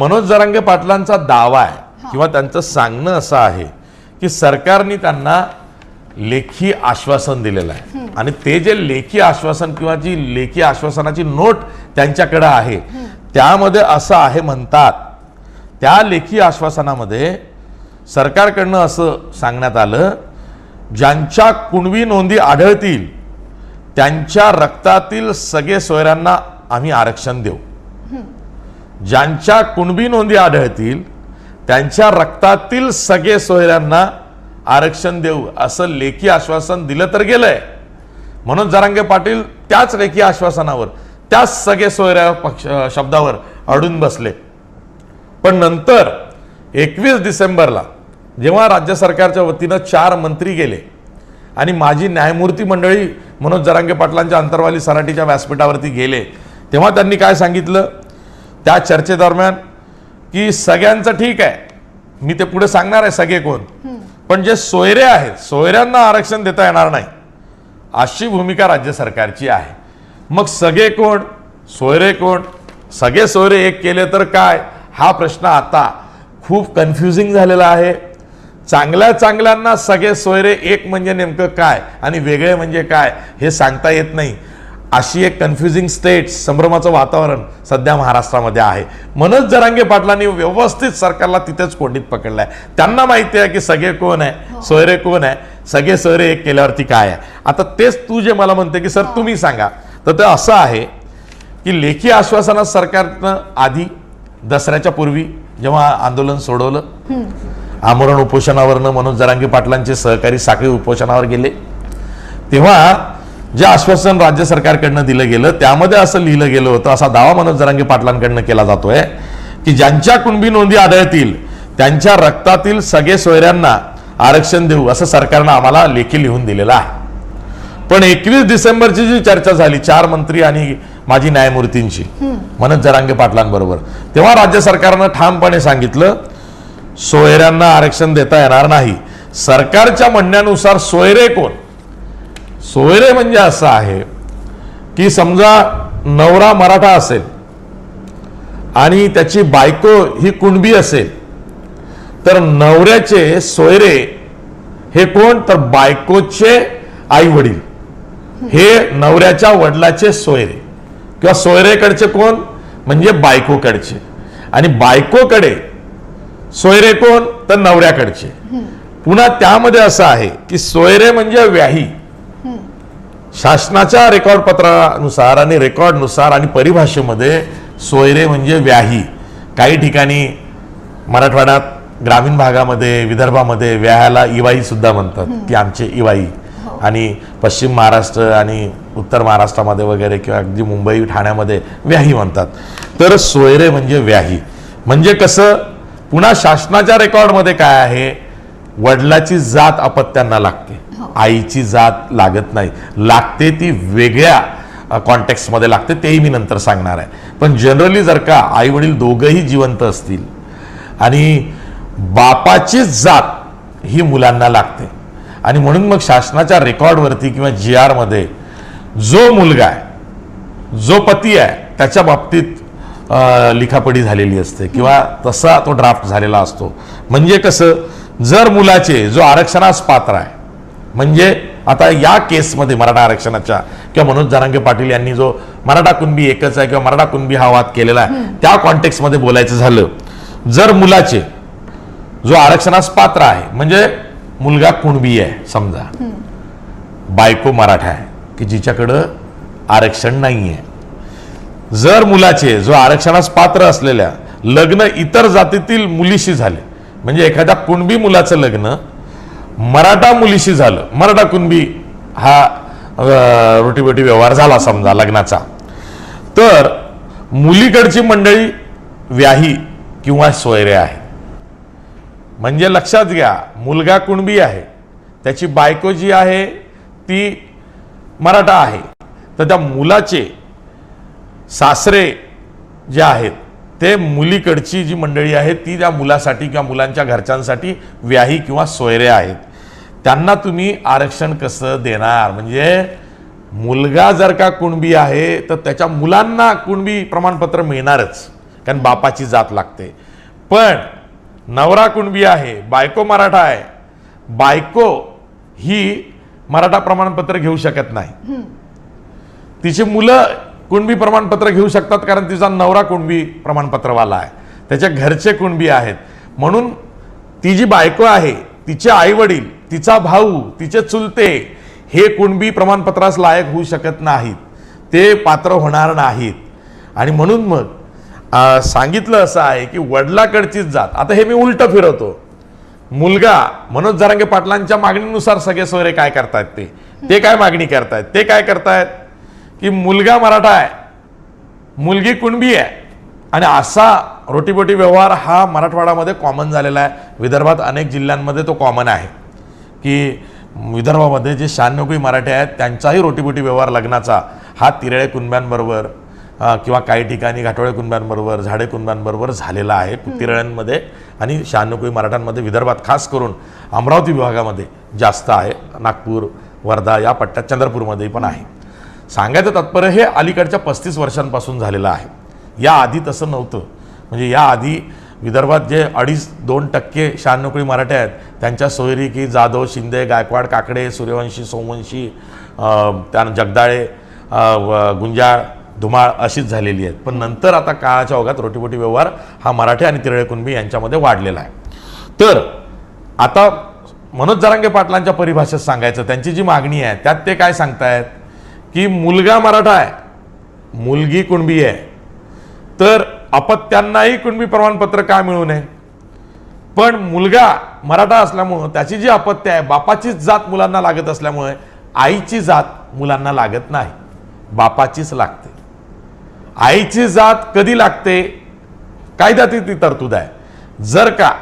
मनोज जरांगे पाटलांचा दावा आहे किंवा त्यांचं सांगणं असं आहे की सरकारने त्यांना लेखी आश्वासन दिलेलं आहे. आणि ते जे लेखी आश्वासन किंवा जी लेखी आश्वासनाची नोट त्यांच्याकडे आहे त्यामध्ये असं आहे म्हणतात त्या लेखी आश्वासनामध्ये सरकारकडनं असं सांगण्यात आलं ज्यांच्या कुणबी नोंदी आढळतील त्यांच्या रक्तातील सगळे सोयऱ्यांना आम्ही आरक्षण देऊ. ज्यांच्या कुणबी नोंदी आढळतील त्यांच्या रक्तातील सगळे सोयऱ्यांना आरक्षण देऊ असं लेखी आश्वासन दिलं तर गेलंय. म्हणून जरांगे पाटील त्याच लेखी आश्वासनावर त्याच सगळे सोयऱ्या पक्ष शब्दावर अडून बसले. पण नंतर एकवीस डिसेंबरला जेव्हा राज्य सरकारच्या वतीनं चार मंत्री गेले आणि माजी न्यायमूर्ती मंडळी मनोज जरांगे पाटलांच्या अंतरवाली सराटीच्या व्यासपीठावरती गेले तेव्हा त्यांनी काय सांगितलं? त्या चर्चेदरम्यान की सगळ्यांचं ठीक आहे. मी ते पुढे सांगणार आहे सगळे कोण. पण जे सोयरे आहेत सोयऱ्यांना आरक्षण देता येणार नाही. अशी भूमिका राज्य सरकारची आहे. मग सगळे कोण? सोयरे कोण? सगळे सोयरे एक केले तर काय? हा प्रश्न आता खूप कन्फ्युजिंग झालेला आहे. चांगल्या चांगल्यांना सगळे सोयरे एक म्हणजे नेमकं काय? आणि वेगळे म्हणजे काय? हे सांगता येत नाही. अशी एक कन्फ्युजिंग स्टेट संभ्रमाचं वातावरण सध्या महाराष्ट्रामध्ये आहे. मनोज जरांगे पाटलांनी व्यवस्थित सरकारला तिथेच कोंडीत पकडलाय. त्यांना माहिती आहे की सगळे कोण आहे? सोयरे कोण आहे? सगळे सोयरे एक केल्यावरती काय आहे? आता तेच तू जे मला म्हणते की सर तुम्ही सांगा. तर ते असं आहे की लेखी आश्वासनात सरकारनं आधी दसऱ्याच्या पूर्वी जेव्हा आंदोलन सोडवलं आमरण उपोषणावरनं मनोज जरांगे पाटलांचे सहकारी साखळी उपोषणावर गेले. तेव्हा जे आश्वासन राज्य सरकारकडनं दिलं गेलं त्यामध्ये असं लिहिलं गेलं होतं असा दावा मनोज जरांगे पाटलांकडनं केला जातोय की ज्यांच्या कुणबी नोंदी आढळतील त्यांच्या रक्तातील सगळे सोयऱ्यांना आरक्षण देऊ असं सरकारनं आम्हाला लेखी लिहून दिलेलं आहे. पण एकवीस डिसेंबरची जी चर्चा झाली चार मंत्री आणि माजी न्यायमूर्तींची मनोज जरांगे पाटलांबरोबर तेव्हा राज्य सरकारनं ठामपणे सांगितलं सोयऱ्यांना आरक्षण देता येणार नाही. सरकारच्या म्हणण्यानुसार सोयरे कोण? सोयरे म्हणजे असं आहे की समजा नवरा मराठा असेल आणि त्याची बायको ही कुणबी असेल तर नवऱ्याचे सोयरे हे कोण? तर बायकोचे आई वडील हे नवऱ्याच्या वडिलाचे सोयरे. किंवा सोयरेकडचे कोण? म्हणजे बायकोकडचे. आणि बायकोकडे सोयरे कोण? तर नवऱ्याकडचे. पुन्हा त्यामध्ये असं आहे की सोयरे म्हणजे व्याही. शासनाच्या रेकॉर्ड पत्रानुसार आणि रेकॉर्डनुसार आणि परिभाषेमध्ये सोयरे म्हणजे व्याही. काही ठिकाणी मराठवाड्यात ग्रामीण भागामध्ये विदर्भामध्ये व्याहाला इवाई सुद्धा म्हणतात की आमचे इवाई. आणि पश्चिम महाराष्ट्र आणि उत्तर महाराष्ट्रामध्ये वगैरे किंवा अगदी मुंबई ठाण्यामध्ये व्याही म्हणतात. तर सोयरे म्हणजे व्याही. म्हणजे कसं? पुन्हा शासनाच्या रेकॉर्डमध्ये काय आहे? वडिलाची जात अपत्यांना लागते. आईची जात लागत नाही. लागते ती वेगळ्या कॉन्टेक्स्टमध्ये लागते तेही मी नंतर सांगणार आहे. पण जनरली जर का आई वडील दोघंही जिवंत असतील आणि बापाचीच जात ही मुलांना लागते आणि म्हणून मग शासनाच्या रेकॉर्डवरती किंवा जी आरमध्ये जो मुलगा आहे जो पती आहे त्याच्या बाबतीत लिखापडी झालेली असते किंवा तसा तो ड्राफ्ट झालेला असतो. म्हणजे कसं जर मुलाचे जो आरक्षणास पात्र आहे म्हणजे आता या केसमध्ये मराठा आरक्षणाच्या किंवा मनोज जरांगे पाटील यांनी जो मराठा कुणबी एकच आहे किंवा मराठा कुणबी हा वाद केलेला आहे त्या कॉन्टेक्स्टमध्ये बोलायचं झालं. जर मुलाचे जो आरक्षणास पात्र आहे म्हणजे मुलगा कुणबी आहे समजा. बायको मराठा आहे की जिच्याकडं आरक्षण नाही आहे जर मुलाचे जो आरक्षणास पात्र असलेल्या लग्न इतर जातीतील मुलीशी झाले म्हणजे एखाद्या कुणबी मुलाचं लग्न मराठा मुलीशी झालं. मराठा कुणबी हा रोटीबोटी व्यवहार झाला समजा लग्नाचा. तर मुलीकडची मंडळी व्याही किंवा सोयरे आहे. म्हणजे लक्षात घ्या मुलगा कुणबी आहे त्याची बायको जी आहे ती मराठा आहे. तर त्या मुलाचे सासरे जे आहेत ते मुलीकडची जी मंडळी आहे ती त्या मुलासाठी किंवा मुलांच्या घरच्यांसाठी व्याही किंवा सोयरे आहेत. त्यांना तुम्ही आरक्षण कसं देणार? म्हणजे मुलगा जर का कुणबी आहे तर त्याच्या मुलांना कुणबी प्रमाणपत्र मिळणारच कारण बापाची जात लागते. पण नवरा कुणबी आहे बायको मराठा आहे बायको ही मराठा प्रमाणपत्र घेऊ शकत नाही. तिची मुलं कुणबी प्रमाणपत्र घेऊ शकतात कारण तिचा नवरा कुणबी प्रमाणपत्रवाला आहे. त्याच्या घरचे कुणबी आहेत. म्हणून ती जी बायको आहे तिचे आई वडील तिचा भाऊ तिचे चुलते हे कुणबी प्रमाणपत्रास लायक होऊ शकत नाहीत. ते पात्र होणार नाहीत. आणि म्हणून मग सांगितलं असं आहे की वडिलाकडचीच जात. आता हे मी उलट फिरवतो. मुलगा मनोज जरांगे पाटलांच्या मागणीनुसार सगळे सोयरे काय करतायत ते? ते काय मागणी करतायत? ते काय करतायत? की मुलगा मराठा आहे. मुलगी कुणबी आहे. आणि असा रोटीबोटी व्यवहार हा मराठवाड्यामध्ये कॉमन झालेला आहे. विदर्भात अनेक जिल्ह्यांमध्ये तो कॉमन आहे. की विदर्भामध्ये जे शहाण्णवकी मराठी आहेत त्यांचाही रोटीबोटी व्यवहार लग्नाचा. हा तिरळे कुणब्यांबरोबर किंवा काही ठिकाणी घाटोळे कुणब्यांबरोबर झाडे कुणब्यांबरोबर झालेला आहे तिरळ्यांमध्ये आणि शहाण्णवकी मराठ्यांमध्ये विदर्भात खास करून अमरावती विभागामध्ये जास्त आहे. नागपूर वर्धा या पट्ट्यात चंद्रपूरमध्ये पण आहे. सांगायचं तात्पर्य हे अलीकडच्या पस्तीस वर्षांपासून झालेलं आहे. या आधी तसं नव्हतं. म्हणजे या आधी विदर्भात जे अडीच दोन टक्के शहाण्णवकळी मराठे आहेत त्यांच्या सोयरी की जाधव शिंदे गायकवाड काकडे सूर्यवंशी सोमवंशी अं, त्यानं जगदाळे गुंजाळ धुमाळ अशीच झालेली आहेत. पण नंतर आता काळाच्या ओघात रोटीबोटी व्यवहार हा मराठे आणि तिरळे कुणबी यांच्यामध्ये वाढलेला आहे. तर आता मनोज जरांगे पाटलांच्या परिभाषेत सांगायचं त्यांची जी मागणी आहे त्यात ते काय सांगतायत? की मुलगा मराठा आहे मुलगी कुणबी आहे. तर अपत्यांनाही कुणबी प्रमाणपत्र का मिळू नये? पण मुलगा मराठा असल्यामुळं त्याची जी अपत्य आहे बापाचीच जात मुलांना लागत असल्यामुळे आईची जात मुलांना लागत नाही. बापाचीच लागते. आईची जात कधी लागते? कायद्यात ती तरतूद आहे. जर का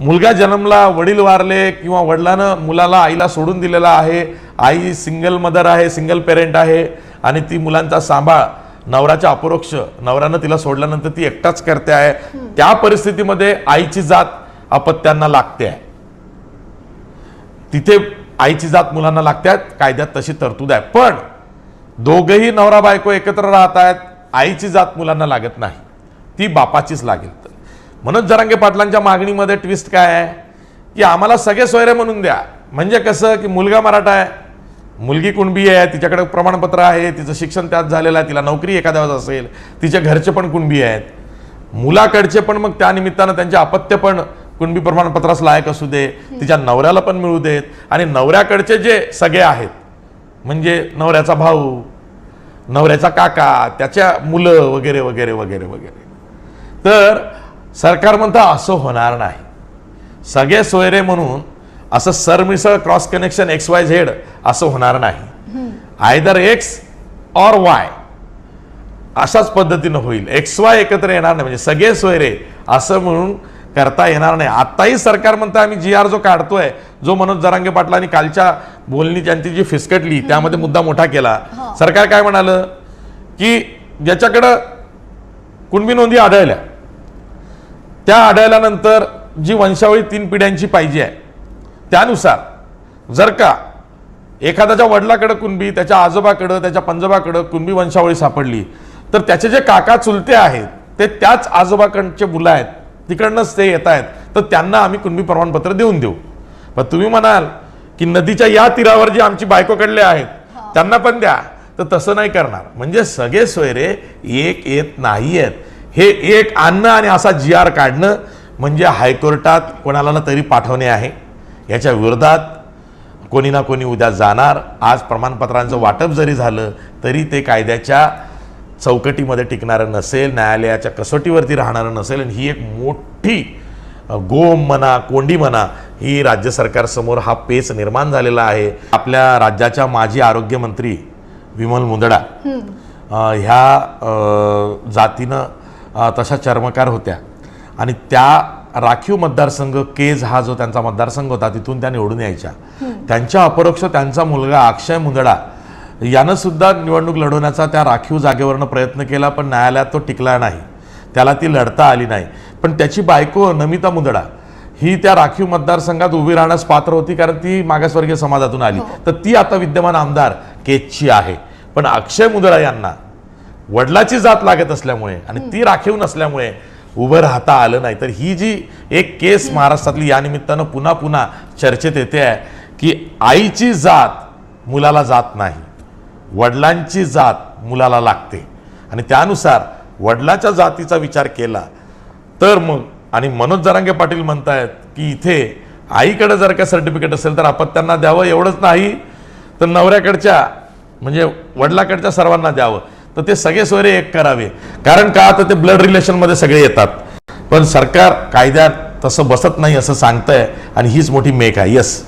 मुलगा जन्मला वडील वारले किंवा वडिलानं मुलाला आईला सोडून दिलेला आहे आई सिंगल मदर आहे सिंगल पेरेंट आहे आणि ती मुलांचा सांभाळ नवऱ्याच्या अपरोक्ष नवऱ्यानं तिला सोडल्यानंतर ती एकटाच करते आहे. त्या परिस्थितीमध्ये आईची जात अपत्यांना लागते आहे. तिथे आईची जात मुलांना लागतात कायद्यात तशी तरतूद आहे. पण दोघही नवरा बायको एकत्र राहत आहेत. आईची जात मुलांना लागत नाही. ती बापाचीच लागेल. तर मनोज जरांगे पाटलांच्या मागणीमध्ये ट्विस्ट काय आहे? की आम्हाला सगळे सोयरे म्हणून द्या. म्हणजे कसं? की मुलगा मराठा आहे. मुलगी कुणबी आहे तिच्याकडे प्रमाणपत्र आहे तिचं शिक्षण त्यात झालेलं आहे तिला नोकरी एखाद्या वेळेस असेल तिच्या घरचे पण कुणबी आहेत. मुलाकडचे पण मग त्यानिमित्तानं त्यांचे अपत्य पण कुणबी प्रमाणपत्रास लायक असू दे तिच्या नवऱ्याला पण मिळू देत. आणि नवऱ्याकडचे जे सगळे आहेत म्हणजे नवऱ्याचा भाऊ नवऱ्याचा काका त्याच्या मुलं वगैरे वगैरे वगैरे वगैरे. तर सरकार म्हणतं असं होणार नाही. सगळे सोयरे म्हणून असं सरमिसळ cross connection X Y Z असं होणार नाही. आयदर एक्स ऑर वाय अशाच पद्धतीनं होईल. एक्स वाय एकत्र येणार नाही. म्हणजे सगळे सोयरे असं म्हणून करता येणार नाही. आत्ताही सरकार म्हणतं आम्ही जी आर जो काढतोय जो मनोज जरांगे पाटलांनी कालच्या बोलणी त्यांची जी फिसकटली त्यामध्ये मुद्दा मोठा केला. सरकार काय म्हणालं? की ज्याच्याकडं कुणबी नोंदी आढळल्या त्या आढळल्यानंतर जी वंशावळी तीन पिढ्यांची पाहिजे आहे त्यानुसार जर का एखाद्याच्या वडिलाकडं कुणबी त्याच्या आजोबाकडं त्याच्या पंजोबाकडं कुणबी वंशावळी सापडली तर त्याचे जे काका चुलते आहेत ते त्याच आजोबाकडचे मुलं आहेत तिकडनंच ते येत आहेत तर त्यांना आम्ही कुणबी प्रमाणपत्र देऊन देऊ. पण तुम्ही म्हणाल की नदीच्या या तीरावर जे आमची बायकोकडले आहेत त्यांना पण द्या. तर तसं नाही करणार. म्हणजे सगळे सोयरे एक येत नाही आहेत. हे एक आणणं आणि असा जी आर काढणं म्हणजे हायकोर्टात कोणाला ना तरी पाठवणे आहे. याच्या विरोधात कोणी ना कोणी उद्या जाणार. आज प्रमाणपत्रांचं वाटप जरी झालं तरी ते कायद्याच्या चौकटीमध्ये टिकणारं नसेल न्यायालयाच्या कसोटीवरती राहणारं नसेल आणि ही एक मोठी गोम म्हणा कोंडी म्हणा ही राज्य सरकारसमोर हा पेच निर्माण झालेला आहे. आपल्या राज्याच्या माजी आरोग्यमंत्री विमल मुंदडा ह्या जातीनं तशा चर्मकार होत्या. आणि त्या राखीव मतदारसंघ केज हा जो त्यांचा मतदारसंघ होता तिथून त्या निवडून यायच्या. त्यांच्या अपरोक्ष त्यांचा मुलगा अक्षय मुंदडा यानं सुद्धा निवडणूक लढवण्याचा त्या राखीव जागेवरनं प्रयत्न केला पण न्यायालयात तो टिकला नाही. त्याला ती लढता आली नाही. पण त्याची बायको नमिता मुंदडा ही त्या राखीव मतदारसंघात उभी राहण्यास पात्र होती कारण ती मागासवर्गीय समाजातून आली. तर ती आता विद्यमान आमदार केजची आहे. पण अक्षय मुंदडा यांना वडिलाची जात लागत असल्यामुळे आणि ती राखीव नसल्यामुळे उभं राहता आलं नाही. तर ही जी एक केस महाराष्ट्रातली या निमित्तानं पुन्हा पुन्हा चर्चेत येते आहे की आईची जात मुलाला जात नाही. वडिलांची जात मुलाला लागते. आणि त्यानुसार वडिलाच्या जातीचा विचार केला तर मग आणि मनोज जरांगे पाटील म्हणतायत की इथे आईकडे जर का सर्टिफिकेट असेल तर अपत्यांना द्यावं एवढंच नाही. तर नवऱ्याकडच्या म्हणजे वडिलाकडच्या सर्वांना द्यावं. तर ते सगळे सोयरे एक करावे. कारण का? तर ते ब्लड रिलेशनमध्ये सगळे येतात. पण सरकार कायद्यात तसं बसत नाही असं सांगतंय आणि हीच मोठी मेक आहे. यस